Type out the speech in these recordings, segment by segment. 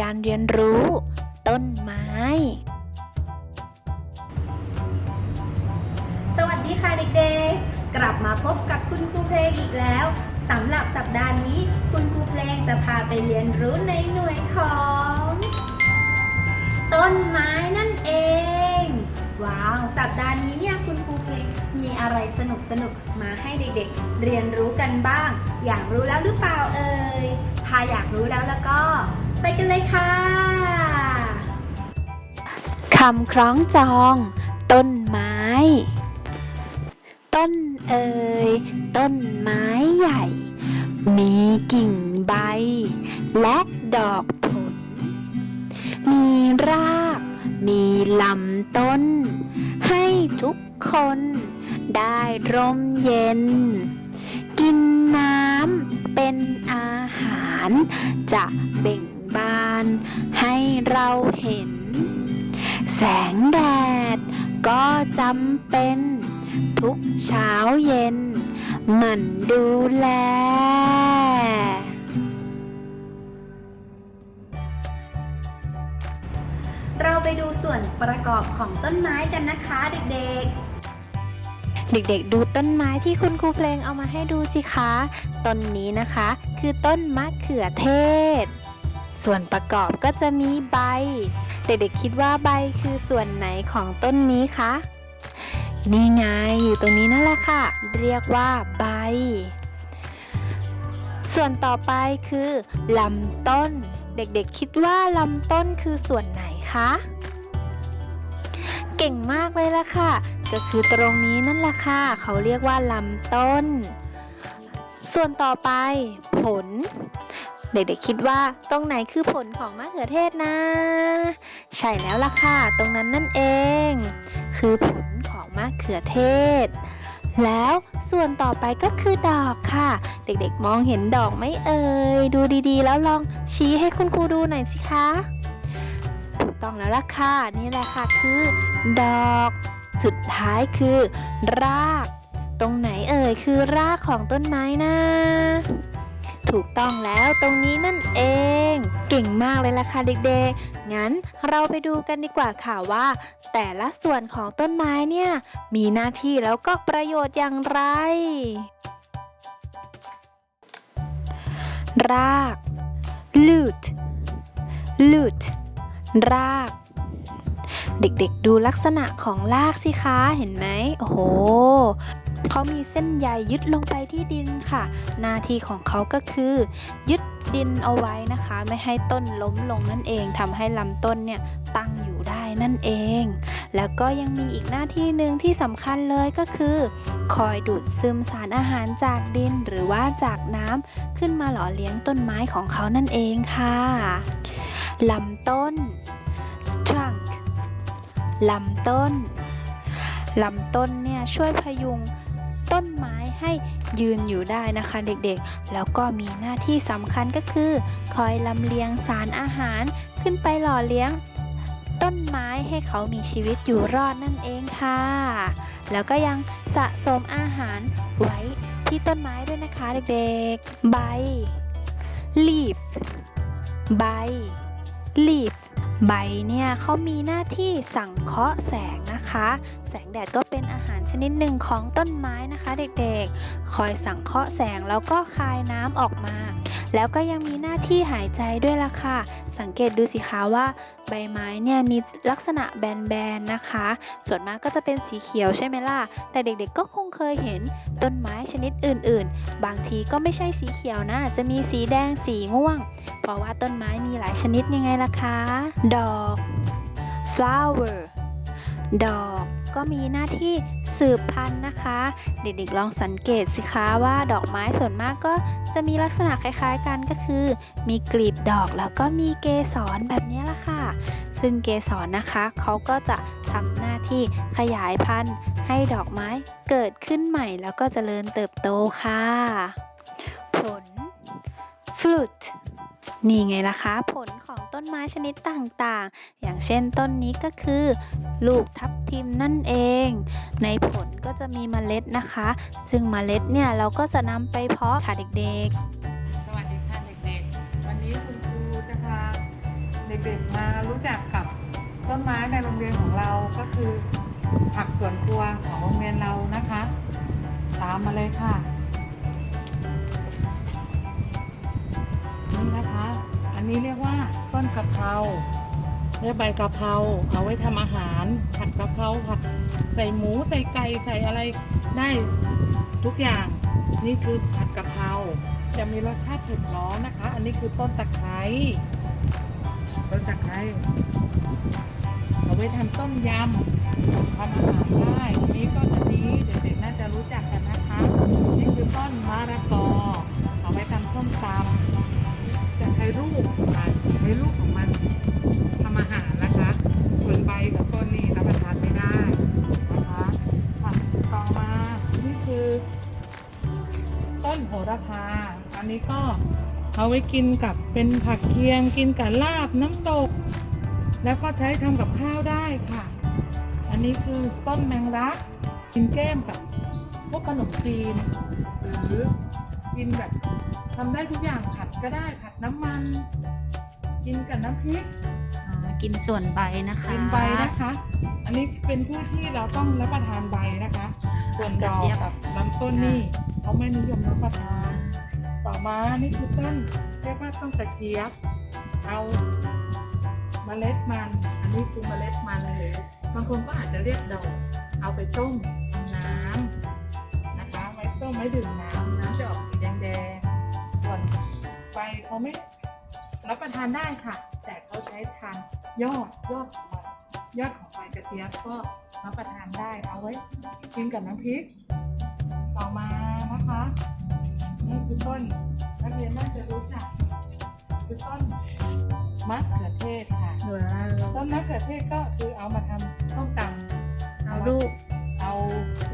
การเรียนรู้ ต้นไม้ สวัสดีค่ะเด็กๆ กลับมาพบกับคุณครูเพลงอีกแล้วสำหรับสัปดาห์นี้ คุณครูเพลงจะพาไปเรียนรู้ในหน่วยของ ต้นไม้นั่นเอง ว้าว สัปดาห์นี้เนี่ยคุณครูเพลงมีอะไรสนุกสนุกมาให้เด็กๆ เรียนรู้กันบ้าง อยากรู้แล้วหรือเปล่าเอ่ยถ้าอยากรู้แล้วแล้วก็ ไปกันเลยค่ะคำคล้องจอง ต้นไม้ ต้นเอ่ยต้นไม้ใหญ่ มีกิ่งใบ และดอกผล มีราก มีลำต้น ให้ทุกคนได้ร่มเย็น กินน้ำเป็นอาหารจะเบ่งานให้เราเห็น แสงแดดก็จำเป็น ทุกเช้าเย็นหมันดูแลเราไปดูส่วนประกอบของต้นไม้กันนะคะเด็กๆ เด็กๆ ดูต้นไม้ที่คุณครูเพลงเอามาให้ดูสิคะ ต้นนี้นะคะ คือต้นมะเขือเทศ ส่วนประกอบก็จะมีใบ เด็กๆคิดว่าใบคือส่วนไหนของต้นนี้คะ นี่ไงอยู่ตรงนี้นั่นแหละค่ะ เรียกว่าใบ ส่วนต่อไปคือลำต้น เด็กๆคิดว่าลำต้นคือส่วนไหนคะ เก่งมากเลยล่ะค่ะ ก็คือตรงนี้นั่นแหละค่ะ เขาเรียกว่าลำต้น ส่วนต่อไปผล เด็กๆคิดว่าตรงไหนคือผลของมะเขือเทศนะ ใช่แล้วล่ะค่ะ ตรงนั้นนั่นเอง คือผลของมะเขือเทศ แล้วส่วนต่อไปก็คือดอกค่ะ เด็กๆมองเห็นดอกไหมเอ่ย ดูดีๆ แล้วลองชี้ให้คุณครูดูหน่อยสิคะถูกต้องแล้วล่ะค่ะ นี่แหละค่ะคือ ดอก สุดท้ายคือ ราก ตรงไหนเอ่ยคือรากของต้นไม้นะ ถูกต้องแล้วตรงนี้นั่นเอง เก่งมากเลยล่ะค่ะเด็กๆ งั้นเราไปดูกันดีกว่าค่ะว่า แต่ละส่วนของต้นไม้เนี่ย มีหน้าที่แล้วก็ประโยชน์อย่างไร ราก root root ราก เด็กๆดูลักษณะของรากสิคะ เห็นไหม โอ้โห เขามีเส้นใยยึดลงไปที่ดินค่ะ หน้าที่ของเขาก็คือ ยึดดินเอาไว้นะคะ ไม่ให้ต้นล้มลงนั่นเองทำให้ลำต้นเนี่ยตั้งอยู่ได้นั่นเอง แล้วก็ยังมีอีกหน้าที่หนึ่งที่สำคัญเลยก็คือ คอยดูดซึมสารอาหารจากดินหรือว่าจากน้ำขึ้นมาหล่อเลี้ยงต้นไม้ของเขานั่นเองค่ะลำต้น trunk ลำต้นลำต้นเนี่ยช่วยพยุง ต้นไม้ให้ยืนอยู่ได้นะคะเด็กๆ แล้วก็มีหน้าที่สำคัญก็คือ คอยลำเลียงสารอาหารขึ้นไปหล่อเลี้ยง ต้นไม้ให้เขามีชีวิตอยู่รอดนั่นเองค่ะ แล้วก็ยังสะสมอาหารไว้ที่ต้นไม้ด้วยนะคะเด็กๆ ใบ leaf ใบ leaf ใบเนี่ยเขามีหน้าที่สังเคราะห์แสงนะคะ แสงแดดก็เป็นอาหารชนิดหนึ่งของต้นไม้นะคะเด็กๆ คอยสังเคราะห์แสงแล้วก็คายน้ำออกมา แล้วก็ยังมีหน้าที่หายใจด้วยล่ะค่ะ สังเกตดูสิคะว่า ใบไม้เนี่ยมีลักษณะแบนๆนะคะ ส่วนมากก็จะเป็นสีเขียวใช่ไหมล่ะ แต่เด็กๆก็คงเคยเห็นต้นไม้ชนิดอื่นๆ บางทีก็ไม่ใช่สีเขียวนะจะมีสีแดงสีม่วง เพราะว่าต้นไม้มีหลายชนิดยังไงล่ะคะ ดอก flower ดอกก็มีหน้าที่สืบพันธุ์นะคะ เด็กๆลองสังเกตสิคะว่าดอกไม้ส่วนมากก็จะมีลักษณะคล้ายๆกันก็คือ มีกลีบดอกแล้วก็มีเกสรแบบนี้ละค่ะ ซึ่งเกสรนะคะเขาก็จะทำหน้าที่ขยายพันธุ์ให้ดอกไม้เกิดขึ้นใหม่แล้วก็เจริญเติบโตค่ะ ผล fruit นี่ไงล่ะคะผล ไม้ชนิดต่างๆ อย่างเช่นต้นนี้ก็คือ ลูกทับทิมนั่นเอง ในผลก็จะมีเมล็ดนะคะ ซึ่งเมล็ดเนี่ยเราก็จะนำไปเพาะค่ะเด็กๆสวัสดีค่ะเด็กๆ วันนี้คุณครูจะพาเด็กๆมารู้จักกับต้นไม้ในโรงเรียนของเราก็คือผักสวนครัวของโรงเรียนเรานะคะ ตามมาเลยค่ะ นี่นะคะ อันนี้เรียกว่า ต้นกะเพราเรียกใบกะเพราเอาไว้ทำอาหาร ผัดกะเพราผัดใส่หมูใส่ไก่ใส่อะไรได้ทุกอย่าง นี่คือผัดกะเพราจะมีรสชาติเผ็ดร้อนนะคะ อันนี้คือต้นตะไคร้ต้นตะไคร้เอาไว้ทำต้มยำทำอาหารได้อันนี้ก็จะ อันนี้ก็เอาไว้กินกับเป็นผักเคียง กินกับลาบน้ำตก แล้วก็ใช้ทำกับข้าวได้ค่ะ อันนี้คือต้นแมงลักกินแก้มกับพวกขนมจีน หรือกินแบบทำได้ทุกอย่างผัดก็ได้ผัดน้ำมัน กินกับน้ำพริกอ่ากินส่วนใบนะคะ กินใบนะคะ อันนี้เป็นผู้ที่เราต้องรับประทานใบนะคะ ส่วนดอกกับลำต้นนี่เขาไม่นิยมรับประทาน ต่อมา นี่คือต้นเรียกว่าต้นตะเกียบ เอาเมล็ดมัน อันนี้คือเมล็ดมันเลยบางคนก็อาจจะเรียกดอก เอาไปต้มน้ำนะคะ ไว้ต้มไว้ดื่มน้ำน้ำจะออกสีแดงๆส่วนใบเขาไม่รับประทานได้ค่ะ แต่เขาใช้ทานยอดยอดของมันยอดของใบกระเทียมก็รับประทานได้เอาไว้กินกับน้ำพริก ต่อมานะคะ คือต้นนักเรียนน่าจะรู้จักคือต้นมะเขือเทศค่ะ ว้าวต้นมะเขือเทศก็คือเอามาทำต้มตำเอาลูก เอา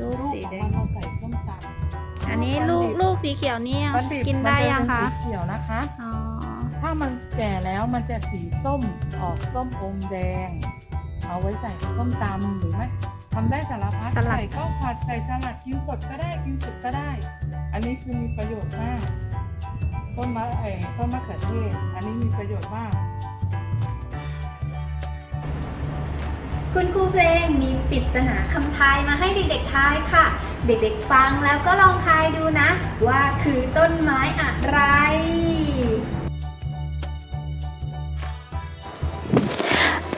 ลูกสีแดงของมันมาใส่ต้มตำอันนี้ลูกลูกสีเขียวนี่ยังมันดิบกินได้ยังมัจคะเป็นสีเขียวนะคะ อ๋อ ถ้ามันแก่แล้วมันจะสีส้มออกส้มอมแดง เอาไว้ใส่ส้มตำหรือไม่ทำได้สารพัดใส่ข้าวผัดใส่สลัดกินสดก็ได้กินสุกก็ได้อั นนี้คือมีประโยชน์มาก ต้นมะเอ่อต้นมะเขือเทศ อันนี้มีประโยชน์มาก คุณครูเพลงมีปริศนาคำทายมาให้เด็กๆทายค่ะ เด็กๆฟังแล้วก็ลองทายดูนะ ว่าคือต้นไม้อะไร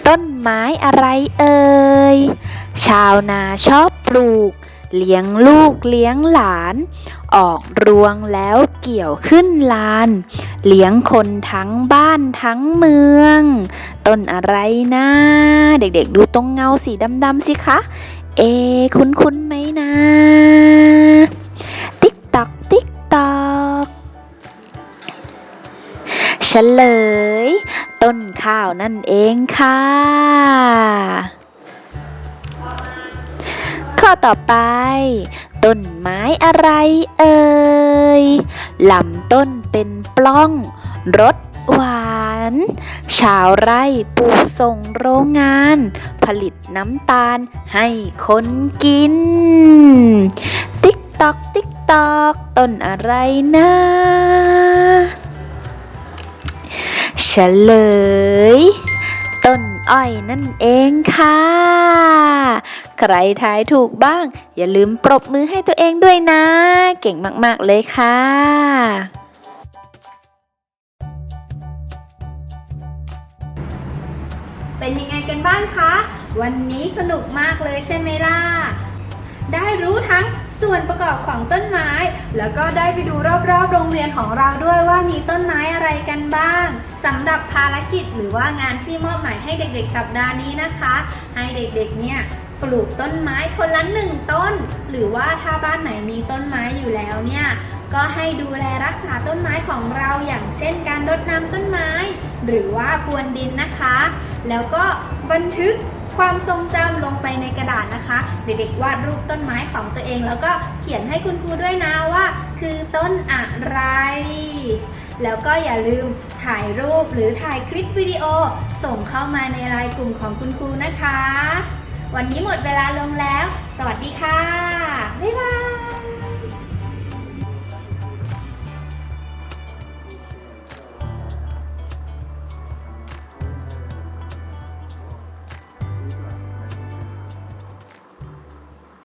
ต้นไม้อะไรเอ่ย ชาวนาชอบปลูก เลี้ยงลูกเลี้ยงหลาน ออกรวงแล้วเกี่ยวขึ้นลาน เลี้ยงคนทั้งบ้านทั้งเมือง ต้นอะไรนะ เด็กๆ ดูตรงเงาสีดำๆสิคะ เอ คุ้นๆไหมนะ ติ๊กตอกติ๊กตอกเฉลย ต้นข้าวนั่นเองค่ะ ข้อต่อไป ต้นไม้อะไรเอ่ยลำต้นเป็นปล้อง รสหวาน ชาวไร่ปลูกส่งโรงงาน ผลิตน้ำตาลให้คนกิน ติ๊กตอกติ๊กตอกต้นอะไรนะเฉลย ต้นอ้อยนั่นเองค่ะ ใครทายถูกบ้าง อย่าลืมปรบมือให้ตัวเองด้วยนะ เก่งมาก ๆ เลยค่ะเป็นยังไงกันบ้างคะ วันนี้สนุกมากเลยใช่ไหมล่ะ ได้รู้ทั้ง ส่วนประกอบของต้นไม้ แล้วก็ได้ไปดูรอบๆ โรงเรียนของเราด้วยว่ามีต้นไม้อะไรกันบ้างสำหรับภารกิจหรือว่างานที่มอบหมายให้เด็กๆสัปดาห์นี้นะคะ ให้เด็กๆเนี่ยปลูกต้นไม้คนละหนึ่งต้น หรือว่าถ้าบ้านไหนมีต้นไม้อยู่แล้วเนี่ยก็ให้ดูแลรักษาต้นไม้ของเราอย่างเช่นการรดน้ำต้นไม้ หรือว่าพรวนดินนะคะ แล้วก็บันทึกความทรงจำลงไปในกระดาษนะคะ เด็กๆวาดรูปต้นไม้ของตัวเอง แล้วก็เขียนให้คุณครูด้วยนะว่า คือต้นอะไร แล้วก็อย่าลืมถ่ายรูปหรือถ่ายคลิปวิดีโอ ส่งเข้ามาในไลน์กลุ่มของคุณครูนะคะ วันนี้หมดเวลาลงแล้ว สวัสดีค่ะ บ๊ายบาย